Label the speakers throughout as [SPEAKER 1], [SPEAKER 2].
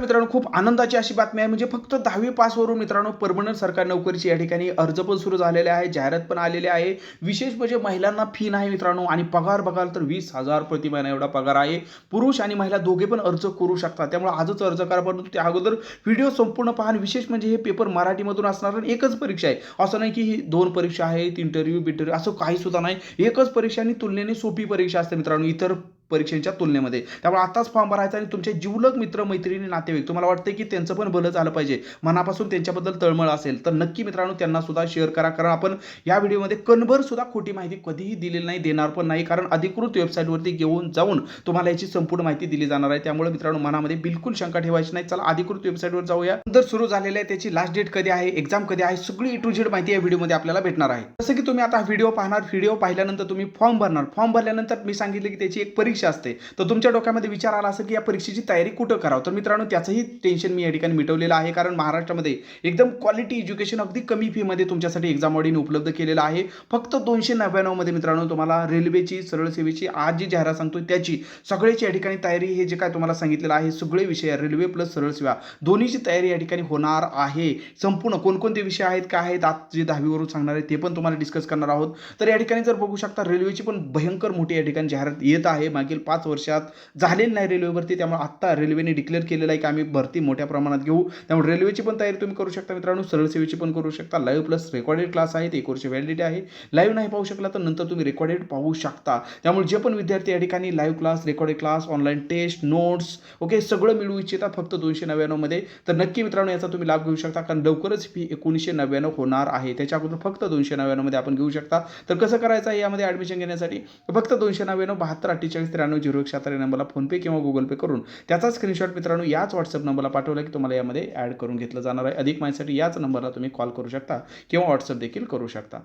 [SPEAKER 1] मित्रांनो खूप आनंदाची अशी बातमी आहे. म्हणजे फक्त दहावी पासवरून मित्रांनो परमनंट सरकारी नोकरीची या ठिकाणी अर्ज पण सुरू झालेले आहे जाहिरात पण आलेले आहे. विशेष म्हणजे महिलांना फी नाही मित्रांनो आणि पगार बघाल तर वीस हजार प्रति महिना एवढा पगार आहे. पुरुष आणि महिला दोघे पण अर्ज करू शकतात. त्यामुळे आजच अर्ज करा परंतु त्या अगोदर व्हिडिओ संपूर्ण पहा आणि विशेष म्हणजे हे पेपर मराठीमधून असणार आणि एकच परीक्षा आहे. असं नाही की ही दोन परीक्षा आहेत इंटरव्ह्यू बिंटरव्ह्यू असं काही सुद्धा नाही. एकच परीक्षा आणि तुलनेने सोपी परीक्षा असते मित्रांनो. इतर परीक्षेच्या तुलनेमध्ये. त्यामुळे आताच फॉर्म भरायचा आणि तुमचे जिवलग मित्र मैत्रिणी नातेवाईक तुम्हाला वाटतं की त्यांचं पण भलं झालं पाहिजे. मनापासून त्यांच्याबद्दल तळमळ असेल तर नक्की मित्रांनो त्यांना सुद्धा शेअर करा. कारण आपण या व्हिडिओमध्ये कणभर सुद्धा खोटी माहिती कधीही दिलेली नाही देणार पण नाही. कारण अधिकृत वेबसाईटवरती घेऊन जाऊन तुम्हाला याची संपूर्ण माहिती दिली जाणार आहे. त्यामुळे मित्रांनो मनामध्ये बिलकुल शंका ठेवायची नाही. चला अधिकृत वेबसाईटवर जाऊया. नंतर सुरू झालेलं आहे त्याची लास्ट डेट कधी आहे एक्झाम कधी आहे सगळी टू झेड माहिती या व्हिडिओमध्ये आपल्याला भेटणार आहे. जसं की तुम्ही आता व्हिडिओ पाहणार व्हिडिओ पाहिल्यानंतर तुम्ही फॉर्म भरणार. फॉर्म भरल्यानंतर मी सांगितलं की त्याची एक परीक्षा असते. तर तुमच्या डोक्यामध्ये विचार आला असेल की या परीक्षेची तयारी कुठं करावं? तर मित्रांनो त्याचंही टेन्शन मी या ठिकाणी मिटवलेलं आहे. कारण महाराष्ट्रामध्ये एकदम क्वालिटी एज्युकेशन अगदी कमी फीमध्ये तुमच्यासाठी एक्झाम ऑडीने उपलब्ध केलेलं आहे. फक्त दोनशे नव्याण्णवमध्ये मित्रांनो तुम्हाला रेल्वेची सरळ सेवेची आज जी जाहिरात सांगतो त्याची सगळ्याची या ठिकाणी तयारी हे जे काय तुम्हाला सांगितलेलं आहे सगळे विषय रेल्वे प्लस सरळ सेवा दोन्हीची तयारी या ठिकाणी होणार आहे. संपूर्ण कोणकोणते विषय आहेत काय आहेत आज जे दहावीवरून सांगणार आहे ते पण तुम्हाला डिस्कस करणार आहोत. तर या ठिकाणी जर बघू शकता रेल्वेची पण भयंकर मोठी या ठिकाणी जाहिरात येत आहे. मागे मागील पाच वर्षात झालेली नाही रेल्वेवरती त्यामुळे आत्ता रेल्वेने डिक्लेअर केलेलं आहे की आम्ही भरती मोठ्या प्रमाणात घेऊ. त्यामुळे रेल्वेची पण तयारी तुम्ही करू शकता मित्रांनो. सरळ सेवेची पण करू शकता. लाईव्ह प्लस रेकॉर्डेड क्लास आहे एक वर्ष व्हॅलिडिटी आहे. लाईव्ह नाही पाहू शकला तर नंतर तुम्ही रेकॉर्डेड पाहू शकता. त्यामुळे जे पण विद्यार्थी या ठिकाणी live class recorded class online test notes okay सगळं मिळू इच्छिता फक्त दोनशे नव्याण्णवमध्ये तर नक्की मित्रांनो याचा तुम्ही लाभ घेऊ शकता. कारण लवकरच फी एकोणीसशे नव्याण्णव होणार आहे. त्याच्या अगोदर फक्त दोनशे नव्याण्णवमध्ये आपण घेऊ शकता. तर कसं करायचं आहे? यामध्ये ॲडमिशन घेण्यासाठी फक्त दोनशे नव्याण्णव बहात्तर अठ्ठेचाळीस त्र्याण्णव झिरो एक सत्तर या नंबरला फोनपे किंवा गुगल पे करून त्याचा स्क्रीनशॉट मित्रांनो याच व्हॉट्सअप नंबरला पाठवला की तुम्हाला यामध्ये ॲड करून घेतलं जाणार आहे. अधिक माहितीसाठी याच नंबरला तुम्ही कॉल करू शकता किंवा व्हॉट्सअप देखील करू शकता.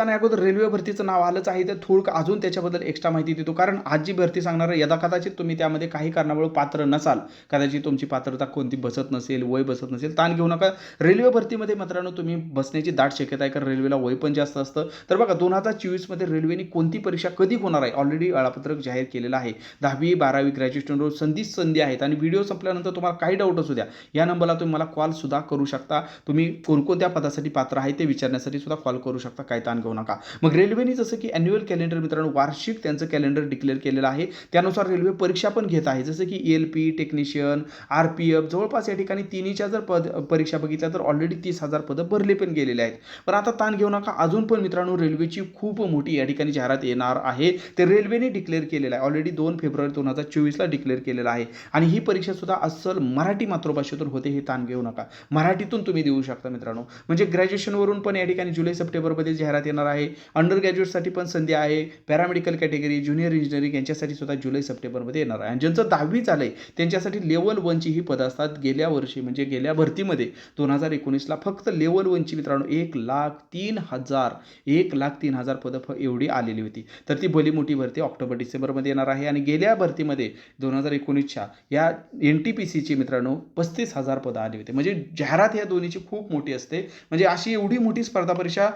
[SPEAKER 1] आणि अगोदर रेल्वे भरतीचं नाव आलंच आहे. तर थोडक अजून त्याच्याबद्दल एक्स्ट्रा माहिती देतो. कारण आज जी भरती सांगणार आहे यदा कदाचित तुम्ही त्यामध्ये काही कारणामुळे पात्र नसाल कदाचित तुमची पात्रता कोणती बसत नसेल वय बसत नसेल ताण घेऊ नका. रेल्वे भरतीमध्ये मित्रांनो तुम्ही बसण्याची दाट शक्यता आहे कारण रेल्वेला वय पण जास्त असतं. तर बघा दोन हजार चोवीसमध्ये रेल्वेने कोणती परीक्षा कधी होणार आहे? ऑलरेडी वेळापत्रक जाहीर केलेलं आहे. दहावी बारावी ग्रॅज्युएशन रोज संधीच संधी आहेत. आणि व्हिडिओ संपल्यानंतर तुम्हाला काही डाऊट असू द्या. या नंबरला तुम्ही मला कॉल सुद्धा करू शकता. तुम्ही कोणकोणत्या पदासाठी पात्र आहे ते विचारण्यासाठी सुद्धा कॉल करू शकता. काय ताण घेऊ नका. मग रेल्वेने जसं की अॅन्युअल कॅलेंडर मित्रांनो वार्षिक त्यांचं कॅलेंडर डिक्लेअर केलेलं आहे. त्यानुसार रेल्वे परीक्षा पण घेत आहे. जसं की L P technician R P F जवळपास या ठिकाणी तिन्हीच्या जर पद परीक्षा बघितल्या तर ऑलरेडी तीस हजार पदं भरले पण गेलेले आहेत. पण आता ताण घेऊ नका. अजून पण मित्रांनो रेल्वेची खूप मोठी या ठिकाणी जाहिरात येणार आहे. ते रेल्वेने डिक्लेअर केलेलं आहे. ऑलरेडी दोन फेब्रुवारी दोन हजार चोवीसला डिक्लेअर केलेलं आहे. आणि ही परीक्षा सुद्धा अस्सल मराठी मातृभाषेतून होते हे ताण घेऊ नका. मराठीतून तुम्ही देऊ शकता मित्रांनो. म्हणजे ग्रॅज्युएशनवरून पण या ठिकाणी जुलै सप्टेंबरमध्ये जाहिरात येणार आहे. अंडर ग्रॅज्युएटसाठी पण संधी आहे. पॅरामेडिकल कॅटेगरी ज्युनियर इंजिनिअरिंग यांच्यासाठी सुद्धा जुलै सप्टेंबरमध्ये येणार आहे. आणि ज्यांचं दहावी झालं आहे त्यांच्यासाठी लेवल वनची ही पदं असतात. गेल्या वर्षी म्हणजे गेल्या भरतीमध्ये दोन हजार एकोणीसला फक्त लेवल वनची मित्रांनो एक लाख तीन हजार एक लाख तीन हजार पदं फ एवढी आलेली होती. तर ती भली मोठी भरती ऑक्टोबर डिसेंबरमध्ये येणार आहे. आणि गेल्या भरतीमध्ये दोन हजार एकोणीसच्या या एन टी पी सीची मित्रांनो पस्तीस हजार पदं आली होती. म्हणजे जाहिरात ह्या दोन्हीची खूप मोठी असते. म्हणजे अशी एवढी मोठी स्पर्धा परीक्षा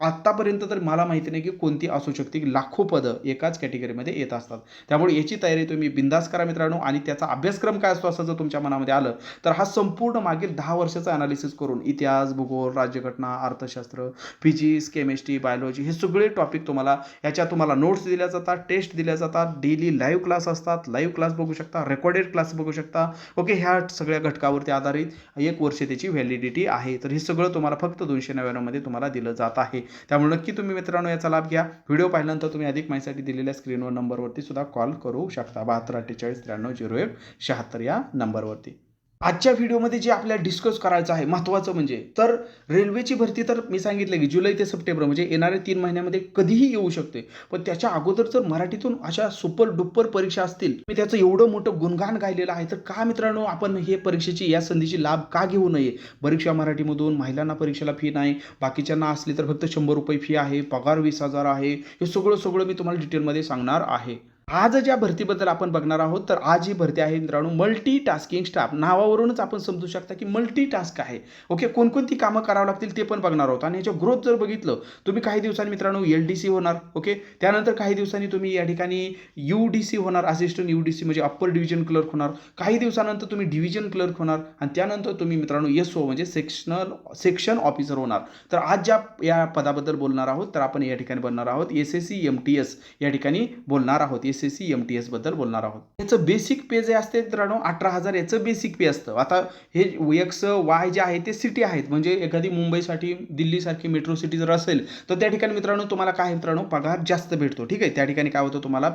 [SPEAKER 1] आत्ता आत्तापर्यंत तर मला माहिती नाही की कोणती असू शकते. की लाखो पदं एकाच कॅटेगरीमध्ये येत असतात. त्यामुळे याची तयारी तुम्ही बिंदास करा मित्रांनो आणि त्याचा अभ्यासक्रम काय असतो असं जर तुमच्या मनामध्ये आलं तर हा संपूर्ण मागील दहा वर्षाचा अनालिसिस करून इतिहास भूगोल राज्यघटना अर्थशास्त्र फिजिक्स केमिस्ट्री बायोलॉजी हे सगळे टॉपिक तुम्हाला याच्या तुम्हाला नोट्स दिल्या जातात टेस्ट दिल्या जातात. डेली लाईव्ह क्लास असतात. लाईव्ह क्लास बघू शकता. रेकॉर्डेड क्लास बघू शकता. ओके ह्या सगळ्या घटकावरती आधारित एक वर्ष त्याची व्हॅलिडिटी आहे. तर हे सगळं तुम्हाला फक्त दोनशे नव्याण्णवमध्ये तुम्हाला दिलं जात आहे. त्यामुळे नक्की तुम्ही मित्रांनो याचा लाभ घ्या. व्हिडिओ पाहिल्यानंतर तुम्ही अधिक माहितीसाठी दिलेल्या स्क्रीनवर नंबरवरती सुद्धा कॉल करू शकता. बहात्तर अठ्ठेचाळीस त्र्याण्णव झिरो एक शहात्तर या नंबरवरती. आजच्या व्हिडिओमध्ये जे आपल्याला डिस्कस करायचं आहे महत्त्वाचं म्हणजे तर रेल्वेची भरती तर मी सांगितलं की जुलै ते सप्टेंबर म्हणजे येणाऱ्या तीन महिन्यामध्ये कधीही येऊ शकते. पण त्याच्या अगोदर जर मराठीतून अशा सुपर डुप्पर परीक्षा असतील मी त्याचं एवढं मोठं गुणगान गायलेलं आहे तर का मित्रांनो आपण हे परीक्षेची या संधीची लाभ का घेऊ नये? परीक्षा मराठीमधून महिलांना परीक्षेला फी नाही बाकीच्यांना असली तर फक्त शंभर रुपये फी आहे पगार वीस हजार आहे हे सगळं सगळं मी तुम्हाला डिटेलमध्ये सांगणार आहे. आज ज्या भरतीबद्दल आपण बघणार आहोत तर आज ही भरती आहे मित्रांनो मल्टी टास्किंग स्टाफ नावावरूनच आपण समजू शकता की मल्टी टास्क आहे. ओके कोणकोणती कामं करावं लागतील ते पण बघणार आहोत. आणि याच्या ग्रोथ जर बघितलं तुम्ही काही दिवसांनी मित्रांनो एल डी सी होणार ओके त्यानंतर काही दिवसांनी तुम्ही या ठिकाणी यू डी सी होणार असिस्टंट यू डी सी म्हणजे अप्पर डिव्हिजन क्लर्क होणार. काही दिवसानंतर तुम्ही डिव्हिजन क्लर्क होणार आणि त्यानंतर तुम्ही मित्रांनो एस ओ म्हणजे सेक्शनल सेक्शन ऑफिसर होणार. तर आज ज्या या पदाबद्दल बोलणार आहोत तर आपण या ठिकाणी बोलणार आहोत. S S C M T S या ठिकाणी बोलणार आहोत. S S C M T एसबद्दल बोलणार आहोत. याचं बेसिक पे जे असते मित्रांनो अठरा हजार याचं बेसिक पे असतं. आता हे एक्स वाय जे आहे ते सिटी आहेत. म्हणजे एखादी मुंबईसाठी दिल्लीसारखी मेट्रो सिटी जर असेल तर त्या ठिकाणी मित्रांनो तुम्हाला काय मित्रांनो पगार जास्त भेटतो. ठीक आहे? त्या ठिकाणी काय होतं तुम्हाला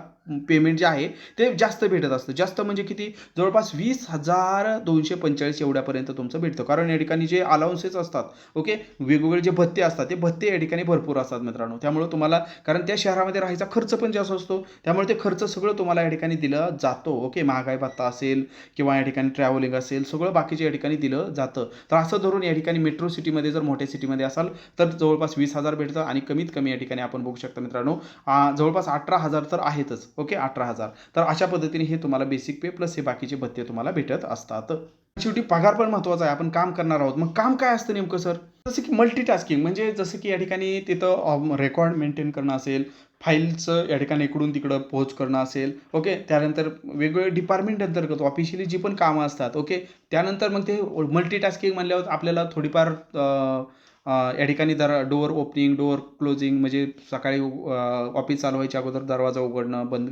[SPEAKER 1] पेमेंट जे आहे ते जास्त भेटत असतं. जास्त म्हणजे किती? जवळपास वीस हजार दोनशे पंचेचाळीस एवढ्यापर्यंत तुमचं भेटतं. कारण या ठिकाणी जे अलाउन्सेस असतात ओके वेगवेगळे जे भत्ते असतात ते भत्ते या ठिकाणी भरपूर असतात मित्रांनो. त्यामुळे तुम्हाला कारण त्या शहरामध्ये राहायचा खर्च पण जास्त असतो. त्यामुळे ते खर्च सगळं तुम्हाला या ठिकाणी दिलं जातो. ओके महागाई भत्ता असेल किंवा या ठिकाणी ट्रॅव्हलिंग असेल सगळं बाकीच्या या ठिकाणी दिलं जातं. तर असं धरून या ठिकाणी मेट्रो सिटीमध्ये जर मोठ्या सिटीमध्ये असाल तर जवळपास वीस हजार भेटतं आणि कमीत कमी या ठिकाणी आपण बघू शकता मित्रांनो जवळपास अठरा हजार तर आहेतच. ओके अठरा हजार. तर अशा पद्धतीने हे तुम्हाला बेसिक पे प्लस हे बाकीचे भत्ते तुम्हाला भेटत असतात. शेवटी पगार पण महत्त्वाचा आहे. आपण काम करणार आहोत. मग काम काय असतं नेमकं सर? जसं की मल्टीटास्किंग म्हणजे जसं की या ठिकाणी तिथं रेकॉर्ड मेंटेन करणं असेल फाईलचं या ठिकाणी इकडून तिकडं पोहोच करणं असेल ओके? त्यानंतर वेगवेगळे डिपार्टमेंट अंतर्गत ऑफिशियली जी पण कामं असतात ओके? त्यानंतर मग ते मल्टीटास्किंग म्हणल्यावर आपल्याला थोडीफार या ठिकाणी दर डोअर ओपनिंग डोअर क्लोजिंग म्हणजे सकाळी ऑफिस चालू व्हायच्या अगोदर दरवाजा उघडणं बंद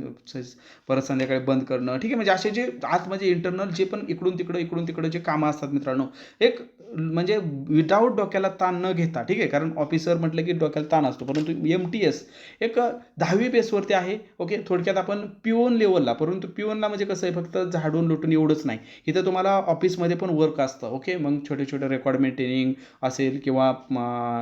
[SPEAKER 1] परत संध्याकाळी बंद करणं. ठीक आहे म्हणजे असे जे आत म्हणजे इंटरनल जे पण इकडून तिकडं इकडून तिकडं जे कामं असतात मित्रांनो एक म्हणजे विदाऊट डोक्याला ताण न घेता ठीक आहे कारण ऑफिसर म्हटलं की डोक्याला ताण असतो परंतु एम टी एस एक दहावी बेसवरती आहे ओके थोडक्यात आपण पिओन लेवलला परंतु पिओनला म्हणजे कसं आहे फक्त झाडून लुटून एवढंच नाही. इथं तुम्हाला ऑफिसमध्ये पण वर्क असतं ओके मग छोटे छोटे रेकॉर्ड मेंटेनिंग असेल किंवा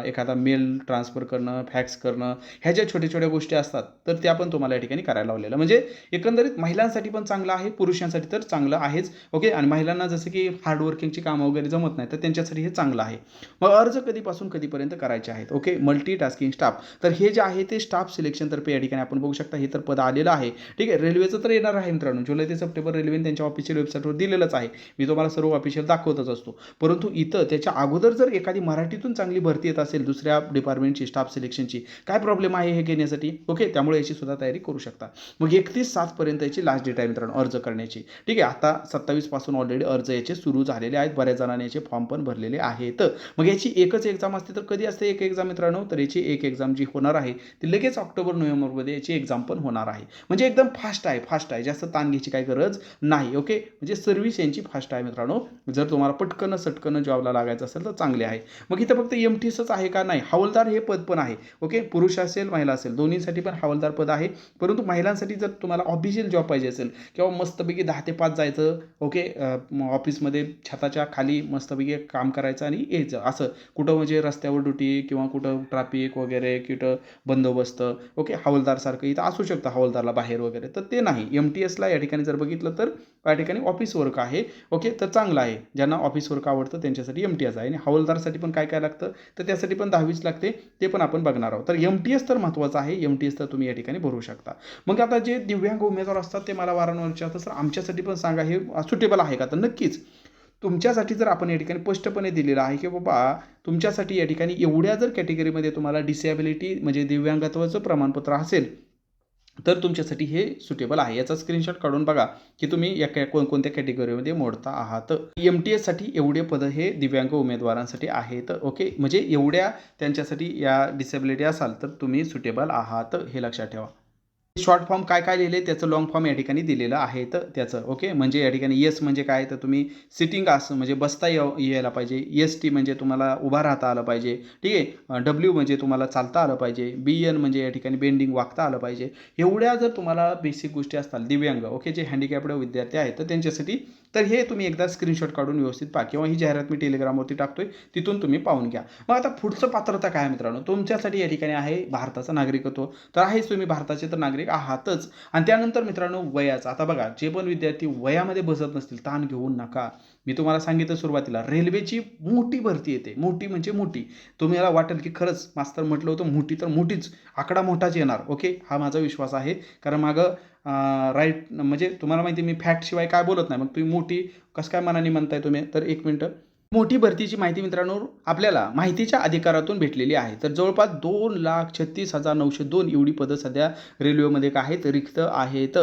[SPEAKER 1] एखादा मेल ट्रान्सफर करणं फॅक्स करणं ह्या ज्या छोट्या छोट्या गोष्टी असतात तर त्या पण तुम्हाला या ठिकाणी करायला लावलेलं. म्हणजे एकंदरीत महिलांसाठी पण चांगलं आहे पुरुषांसाठी तर चांगलं आहेच. ओके? आणि महिलांना जसं की हार्डवर्किंगची कामं वगैरे जमत नाही तर त्यांच्यासाठी हे चांगलं आहे. मग अर्ज कधीपासून कधीपर्यंत करायचे आहेत? ओके? मल्टी टास्किंग स्टाफ तर हे जे आहे ते स्टाफ सिलेक्शन तर्फे या ठिकाणी आपण बघू शकता हे तर पद आलेलं आहे. ठीक आहे? रेल्वेचं तर येणार आहे मित्रांनो. जुलै ते सप्टेंबर रेल्वेने त्यांच्या ऑफिशियल वेबसाईटवर दिलेलंच आहे. मी तुम्हाला सर्व ऑफिशियल दाखवतच असतो. परंतु इथं त्याच्या अगोदर जर एखादी मराठीतून चांगली भरती येत असेल दुसऱ्या डिपार्टमेंटची स्टाफ सिलेक्शनची काय प्रॉब्लेम आहे हे घेण्यासाठी? ओके त्यामुळे याची सुद्धा तयारी करू शकता. मग एकतीस सातपर्यंत याची लास्ट डेट आहे मित्रांनो अर्ज करण्याची. ठीक आहे आता सत्तावीसपासून ऑलरेडी अर्ज याचे सुरू झालेले आहेत. बऱ्याच जणांनी याचे फॉर्म पण भरलेले आहेत. मग याची एकच एक्झाम असते तर कधी असते एक एक्झाम मित्रांनो? तर याची एक एक्झाम जी होणार आहे ती लगेच ऑक्टोबर नोव्हेंबरमध्ये याची एक्झाम पण होणार आहे. म्हणजे एकदम फास्ट आहे फास्ट आहे. जास्त ताण घ्यायची काही गरज नाही ओके म्हणजे सर्व्हिस यांची फास्ट आहे मित्रांनो. जर तुम्हाला पटकन सटकन जॉबला लागायचं असेल तर चांगले आहे. मग इथं फक्त एम टी एसच आहे का नाही? हवालदार हे पद पण आहे. ओके पुरुष असेल महिला असेल. दोन्हीसाठी पण हवालदार पद आहे. परंतु महिलांसाठी जर तुम्हाला ऑफिशियल जॉब पाहिजे असेल किंवा मस्तपैकी दहा ते पाच जायचं ओके ऑफिसमध्ये छताच्या खाली मस्तपैकी काम करायचं आणि यायचं. असं. कुठं म्हणजे रस्त्यावर ड्युटी किंवा कुठं ट्रॅफिक वगैरे कुठं बंदोबस्त ओके हवालदारसारखं इथं असू शकतं हवालदारला बाहेर वगैरे. तर ते नाही. एम टी एसला या ठिकाणी जर बघितलं तर या ठिकाणी ऑफिस वर्क आहे. ओके तर चांगलं आहे. ज्यांना ऑफिस वर्क आवडतं त्यांच्यासाठी एम टी एस आहे. आणि हवालदारसाठी पण काय काय लागतं? तर त्यासाठी पण दहावीच लागते. ते पण आपण बघणार आहोत. तर एम टी एस तर महत्त्वाचं आहे. एम टी एस तर तुम्ही या ठिकाणी भरू शकता. मग आता जे दिव्यांग उमेदवार असतात ते मला वारंवार विचारतात सर आमच्यासाठी पण सांगा हे सुटेबल आहे का? तर नक्कीच. तुमच्यासाठी जर आपण या ठिकाणी स्पष्टपणे दिलेलं आहे की बाबा तुमच्यासाठी या ठिकाणी एवढ्या जर कॅटेगरीमध्ये तुम्हाला डिसेबिलिटी म्हणजे दिव्यांगत्वाचं प्रमाणपत्र असेल तर तुमच्यासाठी हे सुटेबल आहे. याचा स्क्रीनशॉट काढून बघा की तुम्ही या कॅ कोणकोणत्या कॅटेगरीमध्ये मोडता आहात. एम टी एससाठी एवढे पदं हे दिव्यांग उमेदवारांसाठी आहेत. ओके म्हणजे एवढ्या त्यांच्यासाठी या डिसेबिलिटी असाल तर तुम्ही सुटेबल आहात हे लक्षात ठेवा. शॉर्ट फॉर्म काय काय लिहिले त्याचं लॉंग फॉर्म या ठिकाणी दिलेलं आहे तर त्याचं ओके म्हणजे या ठिकाणी येस म्हणजे काय? तर तुम्ही सिटिंग असं म्हणजे बसता यायला पाहिजे. एस टी म्हणजे तुम्हाला उभा राहता आलं पाहिजे. ठीक आहे? डब्ल्यू म्हणजे तुम्हाला चालता आलं पाहिजे. बी एन म्हणजे या ठिकाणी बेंडिंग वागता आलं पाहिजे. एवढ्या जर तुम्हाला बेसिक गोष्टी असतात दिव्यांग ओके जे हँडिकॅप्ड विद्यार्थी आहेत तर त्यांच्यासाठी तर हे तुम्ही एकदा स्क्रीनशॉट काढून व्यवस्थित पहा किंवा ही जाहिरात मी टेलिग्रामवरती टाकतोय तिथून तुम्ही पाहून घ्या. मग आता पुढचं पात्रता काय आहे मित्रांनो? तुमच्यासाठी या ठिकाणी आहे भारताचं नागरिकत्व. तर आहेच तुम्ही भारताचे तर नागरिक आहातच. आणि त्यानंतर मित्रांनो वयाचं. आता बघा जे पण विद्यार्थी वयामध्ये बसत नसतील ताण घेऊ नका. मी तुम्हाला सांगितलं सुरुवातीला रेल्वेची मोठी भरती येते. मोठी म्हणजे मोठी. तुम्हाला वाटेल की खरंच मास्तर म्हटलं होतं मोठी तर मोठीच. आकडा मोठाच येणार ओके? हा माझा विश्वास आहे. कारण मागं राईट म्हणजे तुम्हाला माहिती मी फॅक्टशिवाय काय बोलत नाही. मग तुम्ही मोठी कसं काय मनाने म्हणताय तुम्ही? तर एक मिनटं. मोठी भरतीची माहिती मित्रांनो आपल्याला माहितीच्या अधिकारातून भेटलेली आहे. तर जवळपास दोन लाख छत्तीस हजार नऊशे दोन एवढी पदं सध्या रेल्वेमध्ये काय आहेत रिक्त आहेत.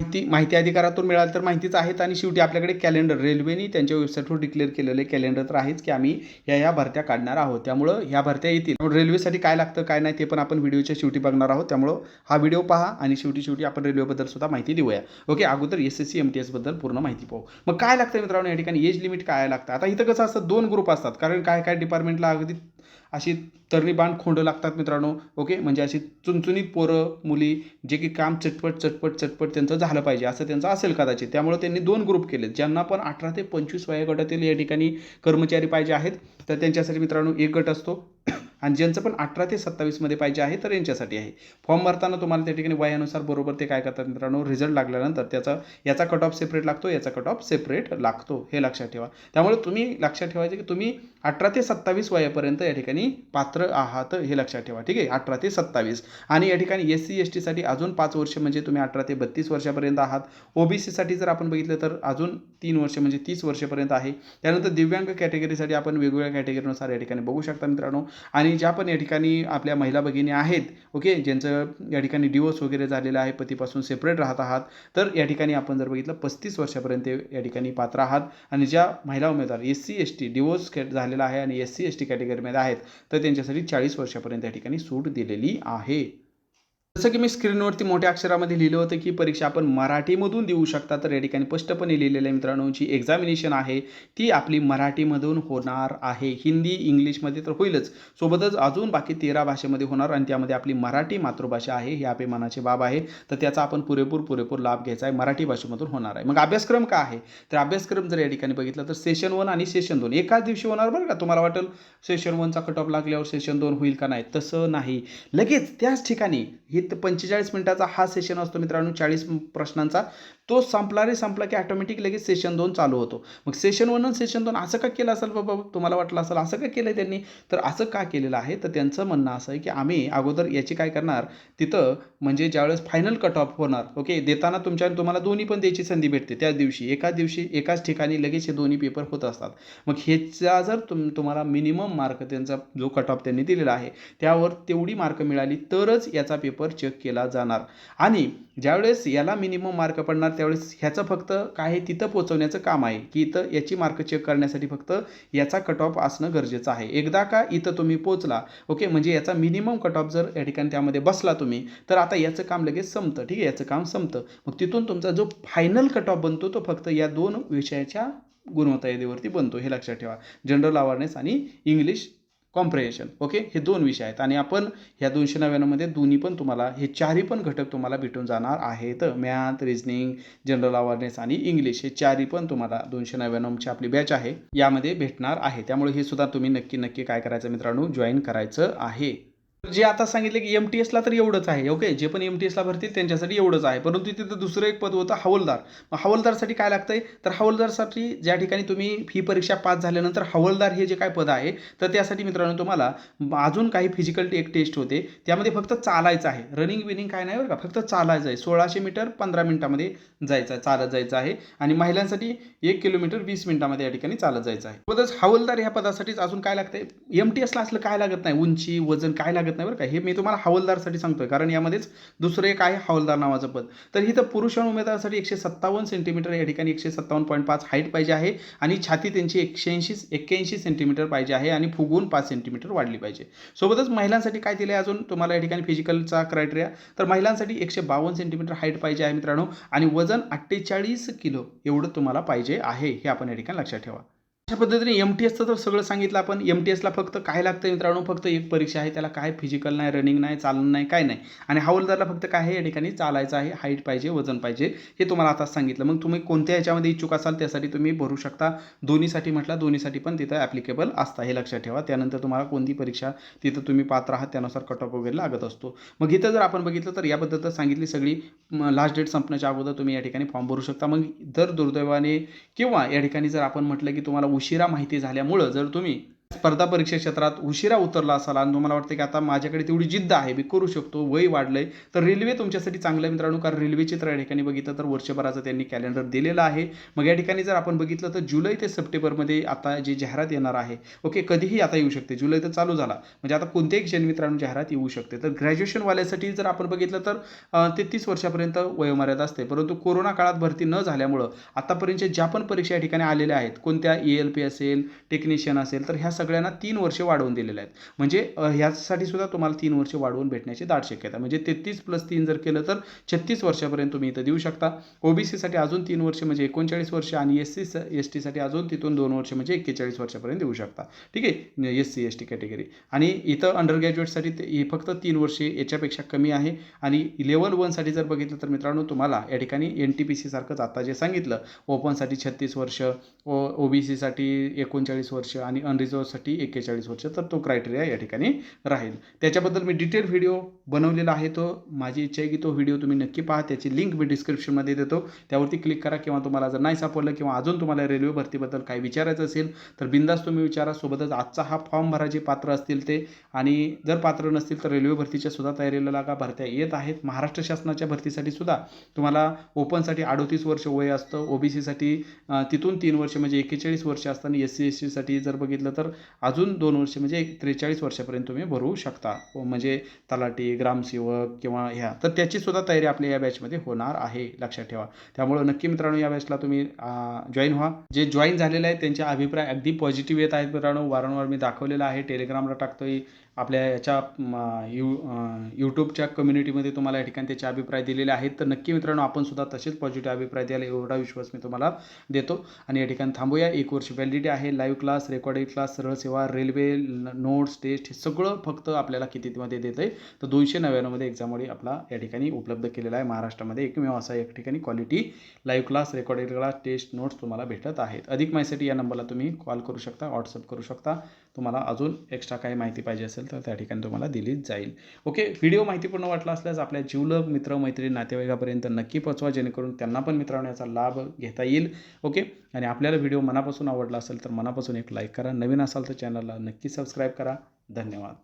[SPEAKER 1] माहिती माहिती अधिकारातून मिळाल तर माहितीच आहेत आणि शेवटी आपल्याकडे कॅलेंडर रेल्वेनी त्यांच्या वेबसाईटवर डिक्लेअर केलेले कॅलेंडर तर आहेच की आम्ही या या भरत्या काढणार आहोत. त्यामुळं ह्या भरत्या येतील. रेल्वेसाठी काय लागतं काय नाही ते पण आपण व्हिडिओच्या शेवटी बघणार आहोत. त्यामुळं हा व्हिडिओ पहा आणि शेवटी शेवटी आपण रेल्वेबद्दल सुद्धा माहिती देऊया. ओके अगोदर S S C M T एसबद्दल पूर्ण माहिती पाहू. मग काय लागतं मित्रांनो या ठिकाणी? एज लिमिट काय लागतं? आता इथं कसं असतं? दोन ग्रुप असतात. कारण काय काय डिपार्टमेंटला अगदी अशी तरणी बाण खोंड लागतात मित्रांनो ओके? म्हणजे अशी चुनचुनीत पोरं मुली जे की काम चटपट चटपट चटपट त्यांचं झालं पाहिजे असं त्यांचं असेल कदाचित. त्यामुळे त्यांनी दोन ग्रुप केले ज्यांना पण अठरा ते पंचवीस वयोगटातील या ठिकाणी कर्मचारी पाहिजे आहेत. तर त्यांच्यासाठी मित्रांनो एक गट असतो. आणि ज्यांचं पण अठरा ते सत्तावीसमध्ये पाहिजे आहे तर यांच्यासाठी आहे. फॉर्म भरताना तुम्हाला त्या ठिकाणी वयानुसार बरोबर ते काय करतात मित्रांनो? रिझल्ट लागल्यानंतर त्याचा याचा कट ऑफ सेपरेट लागतो याचा कट ऑफ सेपरेट लागतो. हे लक्षात ठेवा. त्यामुळे तुम्ही लक्षात ठेवायचे की तुम्ही अठरा ते सत्तावीस वयापर्यंत या ठिकाणी पात्र आहात हे लक्षात ठेवा. ठीक आहे? अठरा ते सत्तावीस. आणि या ठिकाणी एस सी एस टीसाठी अजून पाच वर्ष म्हणजे तुम्ही अठरा ते बत्तीस वर्षापर्यंत आहात. ओबीसीसाठी जर आपण बघितलं तर अजून तीन वर्ष म्हणजे तीस वर्षापर्यंत आहे. त्यानंतर दिव्यांग कॅटेगरीसाठी आपण वेगवेगळ्या कॅटेगरीनुसार या ठिकाणी बघू शकता मित्रांनो. आणि आणि ज्या पण या ठिकाणी आपल्या महिला भगिनी आहेत ओके ज्यांचं या ठिकाणी डिवोर्स वगैरे झालेलं आहे पतीपासून सेपरेट राहत आहात तर या ठिकाणी आपण जर बघितलं पस्तीस वर्षापर्यंत या ठिकाणी पात्र आहात. आणि ज्या महिला उमेदवार S C S T divorce झालेला आहे आणि एस सी एस टी कॅटेगरीमध्ये आहेत तर त्यांच्यासाठी चाळीस वर्षापर्यंत या ठिकाणी सूट दिलेली आहे. जसं की मी स्क्रीनवरती मोठ्या अक्षरामध्ये लिहिलं होतं की परीक्षा आपण मराठीमधून देऊ शकता. तर या ठिकाणी स्पष्टपणे लिहिलेलं आहे मित्रांनो जी एक्झामिनेशन आहे ती आपली मराठीमधून होणार आहे. हिंदी इंग्लिशमध्ये तर होईलच. सोबतच अजून बाकी तेरा भाषेमध्ये होणार आणि त्यामध्ये आपली मराठी मातृभाषा आहे ही अभिमानाची बाब आहे. तर त्याचा आपण पुरेपूर पुरेपूर लाभ घ्यायचा आहे मराठी भाषेमधून होणार आहे. मग अभ्यासक्रम काय आहे? तर अभ्यासक्रम जर या ठिकाणी बघितलं तर सेशन वन आणि सेशन दोन एकाच दिवशी होणार बरं का तुम्हाला वाटेल? सेशन वनचा कट ऑफ लागल्यावर सेशन दोन होईल का नाही? तसं नाही. लगेच त्याच ठिकाणी हे पंचेचाळीस मिनिटाचा हा सेशन असतो मित्रांनो चाळीस प्रश्नांचा. तो संपला रे संपला की ऑटोमॅटिक लगेच सेशन दोन चालू होतो. मग सेशन वन आणि सेशन दोन असं का केलं असेल बाबा? तुम्हाला वाटलं असेल असं का केलं त्यांनी? तर असं का केलेलं आहे? तर त्यांचं म्हणणं असं आहे की आम्ही अगोदर याची काय करणार? तिथं म्हणजे ज्यावेळेस फायनल कट ऑफ होणार ओके देताना तुमच्या तुम्हाला दोन्ही पण द्यायची संधी भेटते. त्या दिवशी एका दिवशी एकाच ठिकाणी लगेच हे दोन्ही पेपर होत असतात. मग ह्याचा जर तुम तुम्हाला मिनिमम मार्क त्यांचा जो कट ऑफ त्यांनी दिलेला आहे त्यावर तेवढी मार्क मिळाली तरच याचा पेपर चेक केला जाणार. आणि ज्यावेळेस याला मिनिमम मार्क पडणार त्यावेळेस ह्याचं फक्त काय आहे तिथं पोचवण्याचं काम आहे की इथं याची मार्क चेक करण्यासाठी फक्त याचा कट ऑफ असणं गरजेचं आहे. एकदा का इथं तुम्ही पोचला ओके म्हणजे याचा मिनिमम कट ऑफ जर या ठिकाणी त्यामध्ये बसला तुम्ही तर आता याचं काम लगेच संपतं ठीक आहे? याचं काम संपतं. मग तिथून तुमचा जो फायनल कट ऑफ बनतो तो फक्त या दोन विषयाच्या गुणवत्ता यादीवरती बनतो हे लक्षात ठेवा. जनरल अवेअरनेस आणि इंग्लिश कॉम्प्रिहेन्शन ओके हे दोन विषय आहेत. आणि आपण ह्या दोनशे नव्याण्णवमध्ये दोन्ही पण तुम्हाला हे चारही पण घटक तुम्हाला भेटून जाणार आहेत. मॅथ रिजनिंग जनरल अवेअरनेस आणि इंग्लिश हे चारही पण तुम्हाला दोनशे नव्याण्णवची आपली बॅच आहे. यामध्ये भेटणार आहे. त्यामुळे हे सुद्धा तुम्ही नक्की नक्की काय करायचं मित्रांनो? जॉईन करायचं आहे. जे आता सांगितले की एम टी एसला तर एवढंच आहे ओके जे पण एम टी एसला भरतील त्यांच्यासाठी एवढंच आहे. परंतु तिथं दुसरं एक पद होतं हवलदार. मग हवलदारसाठी काय लागतंय? तर हवलदारसाठी ज्या ठिकाणी तुम्ही ही परीक्षा पास झाल्यानंतर हवलदार हे जे काय पद आहे तर त्यासाठी मित्रांनो तुम्हाला अजून काही फिजिकल एक टेस्ट होते. त्यामध्ये फक्त चालायचं आहे. रनिंग विनिंग काय नाही बरं का? फक्त चालायचं आहे. सोळाशे मीटर पंधरा मिनिटामध्ये जायचं आहे चालत जायचं आहे. आणि महिलांसाठी एक किलोमीटर वीस मिनिटामध्ये या ठिकाणी चालत जायचं आहे. सोबतच हवालदार ह्या पदासाठीच अजून काय लागतंय? एम टी एसला असलं काय लागत नाही? उंची वजन काय लागत नाही बरं का. हे मी तुम्हाला हवालदारसाठी सांगतोय कारण यामध्येच दुसरं एक आहे हवालदार नावाचं पद. तर इथं पुरुष आणि उमेदवारासाठी एकशे सत्तावन्न सेंटीमीटर या ठिकाणी एकशे सत्तावन्न पॉईंट पाच हाईट पाहिजे आहे आणि छाती त्यांची एकशेऐंशी एक्क्याऐंशी सेंटीमीटर पाहिजे आहे आणि फुगून पाच सेंटीमीटर वाढली पाहिजे. सोबतच महिलांसाठी काय दिलं आहे अजून? तुम्हाला या ठिकाणी फिजिकलचा क्रायटेरिया तर महिलांसाठी एकशे बावन्न सेंटीमीटर हाईट पाहिजे आहे मित्रांनो आणि वजन अठ्ठेचाळीस किलो एवढं तुम्हाला पाहिजे आहे. हे आपण या ठिकाणी लक्षात ठेवा. अशा पद्धतीने एम टी एसचं तर सगळं सांगितलं आपण. एम टी एसला फक्त काय लागतं मित्रांनो? फक्त एक परीक्षा आहे. त्याला काय फिजिकल नाही रनिंग नाही चालणं नाही काय नाही. आणि हवालदारला फक्त काय आहे? या ठिकाणी चालायचं आहे. हाईट पाहिजे वजन पाहिजे. हे तुम्हाला आता सांगितलं. मग तुम्ही कोणत्या याच्यामध्ये इच्छुक असाल त्यासाठी तुम्ही भरू शकता. दोन्हीसाठी म्हटलं दोन्हीसाठी पण तिथं ॲप्लिकेबल असतं. हे लक्षात ठेवा. त्यानंतर तुम्हाला कोणती परीक्षा तिथं तुम्ही पात्र आहात त्यानुसार कट ऑफ वगैरे लागत असतो. मग इथं जर आपण बघितलं तर याबद्दल तर सांगितली सगळी. लास्ट डेट संपण्याच्या अगोदर तुम्ही या ठिकाणी फॉर्म भरू शकता. मग जर दुर्दैवाने किंवा या ठिकाणी जर आपण म्हटलं की तुम्हाला उशिरा माहिती झाल्यामुळं जर तुम्ही स्पर्धा परीक्षा क्षेत्रात उशिरा उतरला असाल आणि तुम्हाला वाटतं की आता माझ्याकडे तेवढी जिद्द आहे मी करू शकतो वय वाढलंय तर रेल्वे तुमच्यासाठी चांगलं आहे मित्रांनो कारण रेल्वे चित्र या ठिकाणी बघितलं तर वर्षभराचं त्यांनी कॅलेंडर दिलेलं आहे. मग या ठिकाणी जर आपण बघितलं तर जुलै ते सप्टेंबरमध्ये आता जी जाहिरात येणार आहे ओके कधीही आता येऊ शकते जुलै तर चालू झाला म्हणजे आता कोणत्याही क्षण मित्रांनो जाहिरात येऊ शकते. तर ग्रॅज्युएशनवाल्यासाठी जर आपण बघितलं तर तेहतीस वर्षापर्यंत वयोमर्यादा असते परंतु कोरोना काळात भरती न झाल्यामुळं आतापर्यंत ज्या पण परीक्षा या ठिकाणी आलेल्या आहेत कोणत्या ई एल पी असेल टेक्निशियन असेल तर ह्या सगळ्यांना तीन वर्ष वाढवून दिलेले आहेत. म्हणजे ह्यासाठी सुद्धा तुम्हाला तीन वर्ष वाढवून भेटण्याची दाट शक्यता म्हणजे तेहतीस प्लस तीन जर केलं तर छत्तीस वर्षापर्यंत तुम्ही इथं देऊ शकता. ओबीसीसाठी अजून तीन वर्ष म्हणजे एकोणचाळीस वर्ष आणि एस सी एस टीसाठी अजून तिथून दोन वर्ष म्हणजे एक्केचाळीस वर्षापर्यंत देऊ शकता. ठीक आहे? S C S T category आणि इथं अंडर ग्रॅज्युएटसाठी ते हे फक्त तीन वर्षे याच्यापेक्षा कमी आहे. आणि लेवल वनसाठी जर बघितलं तर मित्रांनो तुम्हाला या ठिकाणी एन टी पी सी सारखंच आता जे सांगितलं ओपनसाठी छत्तीस वर्ष ओ ओ बी सीसाठी एकोणचाळीस वर्ष आणि साठी एक्केचाळीस वर्ष तर तो क्रायटेरिया या ठिकाणी राहील. त्याच्याबद्दल मी डिटेल व्हिडिओ बनवलेला आहे तो. माझी इच्छा आहे की तो व्हिडिओ तुम्ही नक्की पहा. त्याची लिंक मी डिस्क्रिप्शनमध्ये देतो. त्यावरती क्लिक करा किंवा तुम्हाला जर नाही सापडलं किंवा अजून तुम्हाला रेल्वे भरतीबद्दल काही विचारायचं असेल तर बिंदास तुम्ही विचारा. सोबतच आजचा हा फॉर्म भरायचे पात्र असतील ते. आणि जर पात्र नसतील तर रेल्वे भरतीच्या सुद्धा तयारीला लागा. भरत्या येत आहेत. महाराष्ट्र शासनाच्या भरतीसाठी सुद्धा तुम्हाला ओपनसाठी अडोतीस वर्ष वय असतं. ओ बी सीसाठी तिथून तीन वर्ष म्हणजे एक्केचाळीस वर्ष असताना एस सी एस सीसाठी जर बघितलं तर अजून दोन वर्ष म्हणजे एक त्रेचाळीस वर्षापर्यंत तुम्ही भरू शकता. म्हणजे तलाठी ग्रामसेवक किंवा ह्या तर त्याची सुद्धा तयारी आपल्या या बॅचमध्ये होणार आहे लक्षात ठेवा. त्यामुळं नक्की मित्रांनो या बॅचला तुम्ही जॉईन व्हा. जे जॉईन झालेले आहेत त्यांचे अभिप्राय अगदी पॉझिटिव्ह येत आहेत मित्रांनो. वारंवार मी दाखवलेला आहे. टेलिग्रामला टाकतोय. आपल्या याच्या यू यूट्यूबच्या कम्युनिटीमध्ये तुम्हाला या ठिकाणी त्याचे अभिप्राय दिलेले आहेत. तर नक्की मित्रांनो आपण सुद्धा तसेच पॉझिटिव्ह अभिप्राय द्यायला एवढा विश्वास मी तुम्हाला देतो. आणि या ठिकाणी थांबूया. एक वर्ष व्हॅलिडिटी आहे. लाईव्ह क्लास रेकॉर्डेड क्लास सरळ सेवा रेल्वे नोट्स टेस्ट हे सगळं फक्त आपल्याला कितीमध्ये देतं आहे तर दोनशे नव्याण्णवमध्ये एक्झाममध्ये आपला या ठिकाणी उपलब्ध केलेला आहे. महाराष्ट्रामध्ये एकमेव असा एक ठिकाणी quality live class recorded class test notes तुम्हाला भेटत आहेत. अधिक माहितीसाठी या नंबरला तुम्ही कॉल करू शकता व्हॉट्सअप करू शकता. तुम्हाला अजून एक्स्ट्रा काही माहिती पाहिजे असेल तर त्या ठिकाणी तुम्हाला दिलीच जाईल. ओके व्हिडिओ माहितीपूर्ण वाटला असल्यास आपल्या जीवलग मित्र मैत्रिणी नातेवाईकापर्यंत नक्की पोचवा जेणेकरून त्यांना पण मित्रांनो याचा लाभ घेता येईल. ओके आणि आपल्याला व्हिडिओ मनापासून आवडला असेल तर मनापासून एक लाईक करा. नवीन असाल तर चॅनलला नक्की सबस्क्राईब करा. धन्यवाद.